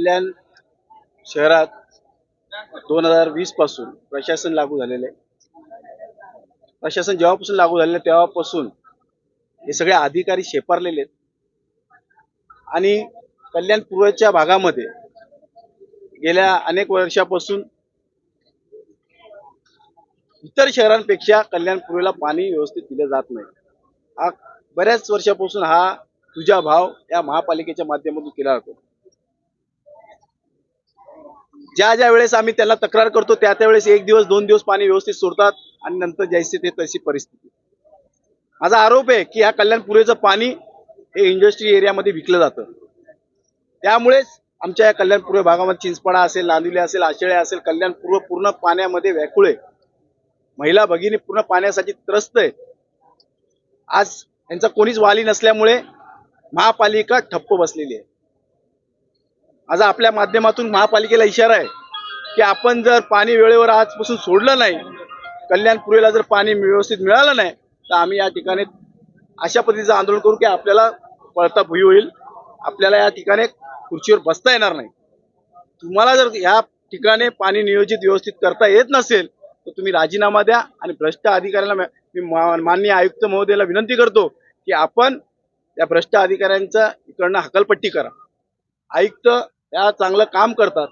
कल्याण शहरात दोन हजार वीसपासून प्रशासन लागू झालेलं आहे. प्रशासन जेव्हापासून लागू झालेलं आहे तेव्हापासून हे सगळे अधिकारी शेपारलेले आहेत. आणि कल्याण पूर्वच्या भागामध्ये गेल्या अनेक वर्षापासून इतर शहरांपेक्षा कल्याण पूर्वेला पाणी व्यवस्थित दिलं जात नाही. हा बऱ्याच वर्षापासून हा तुझा भाव या महापालिकेच्या माध्यमातून केला जातो. ज्या ज्या वेळेस आम्ही त्याला तक्रार करतो त्या त्यावेळेस एक दिवस दोन दिवस पाणी व्यवस्थित सोडतात आणि नंतर जैसे ते तशी परिस्थिती. माझा आरोप आहे की या कल्याणपुरेचं पाणी हे इंडस्ट्री एरियामध्ये विकलं जातं. त्यामुळेच आमच्या या कल्याणपूर्व भागामध्ये चिंचपाडा असेल लांदिवली असेल आशेळे असेल कल्याणपूर्व पूर्ण पाण्यामध्ये व्याकुळे महिला भगिनी पूर्ण पाण्यासाठी त्रस्त आहे. आज यांचा कोणीच वाली नसल्यामुळे महापालिका ठप्प बसलेली आहे. आज आपल्या माध्यमातून महापालिकेला इशारा आहे की आपण जर पाणी वेळेवर आजपासून सोडलं नाही कल्याणपुरीला जर पाणी व्यवस्थित मिळालं नाही तर आम्ही या ठिकाणी अशा पद्धतीचं आंदोलन करू की आपल्याला पळता भुई होईल. आपल्याला या ठिकाणी खुर्चीवर बसता येणार नाही. तुम्हाला जर या ठिकाणी पाणी नियोजित व्यवस्थित करता येत नसेल तर तुम्ही राजीनामा द्या आणि भ्रष्ट अधिकाऱ्याला मी माननीय आयुक्त महोदयाला विनंती करतो की आपण या भ्रष्ट अधिकाऱ्यांचा इकडनं हकलपट्टी करा. आयुक्त या चांगलं काम करतात.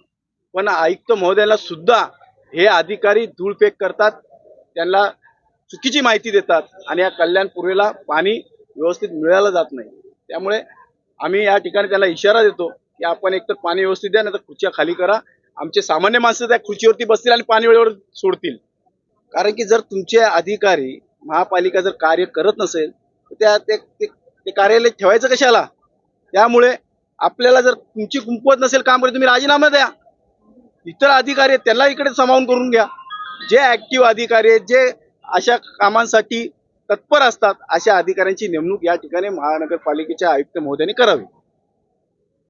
पण आयुक्त महोदयाला सुद्धा हे अधिकारी धूळफेक करतात त्यांना चुकीची माहिती देतात आणि या कल्याण पूर्वेला पाणी व्यवस्थित मिळालं जात नाही. त्यामुळे आम्ही या ठिकाणी त्याला इशारा देतो की आपण एकतर पाणी व्यवस्थित द्या नाही तर खुर्च्या खाली करा. आमचे सामान्य माणसं त्या खुर्चीवरती बसतील आणि पाणी वेळेवर सोडतील. कारण की जर तुमचे अधिकारी महापालिका जर कार्य करत नसेल तर त्या ते ते- ते कार्यालय ठेवायचं कशाला? त्यामुळे आपल्याला जर तुमची कुंपवत नसेल काम करत तुम्ही राजीनामा द्या. इतर अधिकारी आहेत त्यांना इकडे सामावून करून घ्या. जे ऍक्टिव्ह अधिकारी आहेत जे अशा कामांसाठी तत्पर असतात अशा अधिकाऱ्यांची नेमणूक या ठिकाणी महानगरपालिकेच्या आयुक्त महोदयांनी करावी.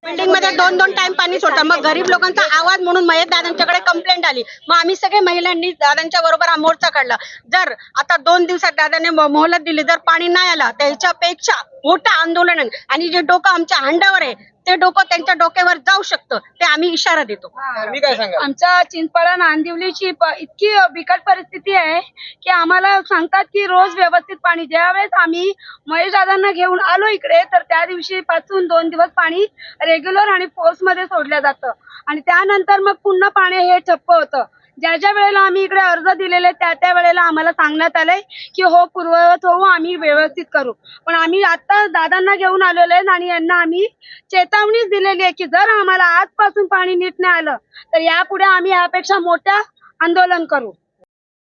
बिल्डिंगमध्ये दोन दोन टाइम पाणी सोडतात. मग गरीब लोकांचा आवाज म्हणून महेश दादांच्याकडे कंप्लेंट आली. मग आम्ही सगळे महिलांनी दादांच्या बरोबर हा मोर्चा काढला. जर आता दोन दिवसात दादाने मोहलत दिली जर पाणी नाही आलं त्याच्यापेक्षा मोठं आंदोलन आणि जे डोकं आमच्या अंडावर आहे ते डोकं त्यांच्या डोक्यावर जाऊ शकतं ते आम्ही इशारा देतो. मी काय सांगा आमच्या चिंचपाडा नांदिवलीची प- इतकी बिकट परिस्थिती आहे की आम्हाला सांगतात की रोज व्यवस्थित पाणी ज्यावेळेस आम्ही महेश दादांना घेऊन आलो इकडे तर त्या दिवशी पासून दोन दिवस पाणी रेग्युलर आणि फोर्समध्ये सोडलं जातं. आणि त्यानंतर मग पुन्हा पाणी हे ठप्प होतं. ज्या ज्या वेळेला आम्ही इकडे अर्ज दिलेले त्या त्या वेळेला आम्हाला सांगण्यात आलंय की हो पूर्ववत होऊ आम्ही व्यवस्थित करू. पण आम्ही आता दादांना घेऊन आलेलो आहे आणि यांना आम्ही चेतावणीच दिलेली आहे की जर आम्हाला आजपासून पाणी नीट नाही आलं तर यापुढे आम्ही यापेक्षा मोठ्या आंदोलन करू.